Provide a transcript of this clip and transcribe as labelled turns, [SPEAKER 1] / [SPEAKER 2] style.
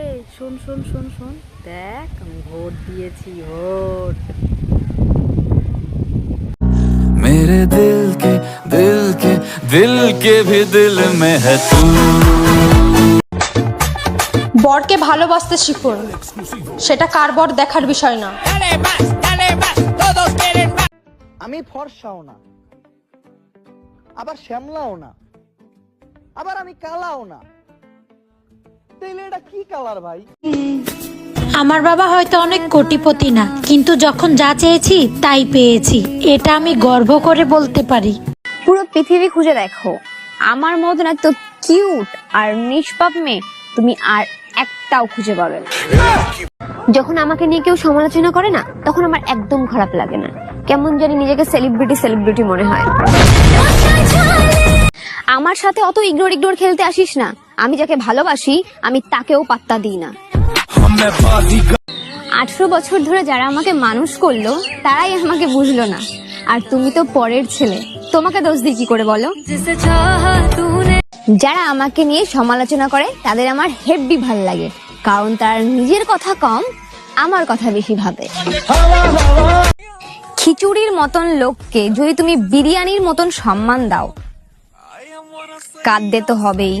[SPEAKER 1] এই শোন শোন শোন শোন দেখ আমি ভোট দিয়েছি ভোট
[SPEAKER 2] मेरे दिल के दिल के दिल के भी दिल में है तू
[SPEAKER 3] বরকে ভালোবাসতে শিখুন সেটা কার বর দেখার বিষয় না
[SPEAKER 4] আমি ফর্সাও না আবার শ্যামলাও না আবার আমি কালাও না তাইলে এটা কি কালার ভাই?
[SPEAKER 5] আমার বাবা হয়তো অনেক কোটিপতি না কিন্তু যখন যা চেয়েছি তাই পেয়েছি। এটা আমি গর্ব করে বলতে পারি।
[SPEAKER 6] পুরো পৃথিবী খুঁজে দেখো। আমার মতন এত কিউট আর নিষ্পাপ মেয়ে তুমি আর একটাও খুঁজে পাবে না। যখন আমাকে নিয়ে কেউ সমালোচনা করে না তখন আমার একদম খারাপ লাগে না। কেমন জানি নিজেকে সেলিব্রিটি সেলিব্রিটি মনে হয়। আমার সাথে অত ইগনোর ইগনোর খেলতে আসিস না। আমি যাকে ভালোবাসি, আমি তাকেও পাত্তা দিই না। আঠেরো বছর ধরে যারা আমাকে মানুষ করল, তারাই আমাকে বুঝলো না। আর তুমি তো পরের ছেলে। তোমাকে দোষ দিই কি করে বলো? যারা আমাকে নিয়ে সমালোচনা করে, তাদের আমার হেব্বি ভালো লাগে। কারণ তারা নিজের কথা কম, আমার কথা বেশি ভাবে। খিচুড়ির মতন লোককে যদি তুমি বিরিয়ানির মতন সম্মান দাও কাঁদতে তো হবেই।